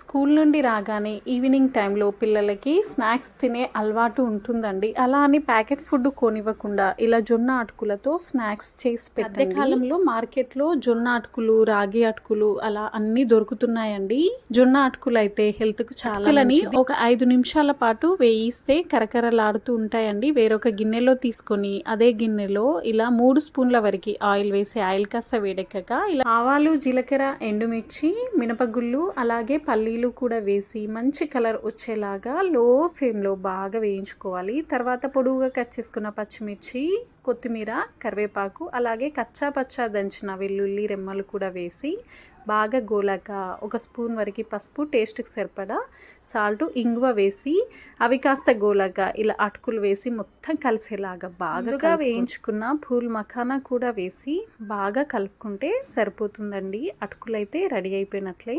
School నుండి రాగానే evening టైంలో పిల్లలకి స్నాక్స్ తినే అలవాటు ఉంటుందండి. అలా అని ప్యాకెట్ ఫుడ్ కొనివ్వకుండా ఇలా జొన్న అటుకులతో స్నాక్స్ చేసి పెట్టండి. కాలంలో మార్కెట్లో జొన్న అటుకులు రాగి అటుకులు అలా అన్ని దొరుకుతున్నాయండి. జొన్న అటుకులు అయితే హెల్త్కు చాలా ఒక ఐదు నిమిషాల పాటు వేయిస్తే కరకరలాడుతూ ఉంటాయండి. వేరొక గిన్నెలో తీసుకొని అదే గిన్నెలో ఇలా మూడు స్పూన్ల వరకు ఆయిల్ వేసి ఆయిల్ కాస్త వేడెక్కక ఇలా ఆవాలు జీలకర్ర ఎండుమిర్చి మినపగుళ్ళు అలాగే పల్లీలు కూడా వేసి మంచి కలర్ వచ్చేలాగా లో ఫ్లేమ్లో బాగా వేయించుకోవాలి. తర్వాత పొడువుగా కట్ చేసుకున్న పచ్చిమిర్చి కొత్తిమీర కరివేపాకు అలాగే కచ్చా పచ్చా దంచిన వెల్లుల్లి రెమ్మలు కూడా వేసి బాగా గోలాక ఒక స్పూన్ వరకు పసుపు టేస్ట్కి సరిపడా సాల్ట్ ఇంగువ వేసి అవి కాస్త గోలాక ఇలా అటుకులు వేసి మొత్తం కలిసేలాగా బాగా వేయించుకున్న పూల్ మఖానా కూడా వేసి బాగా కలుపుకుంటే సరిపోతుందండి. అటుకులు అయితే రెడీ అయిపోయినట్లే.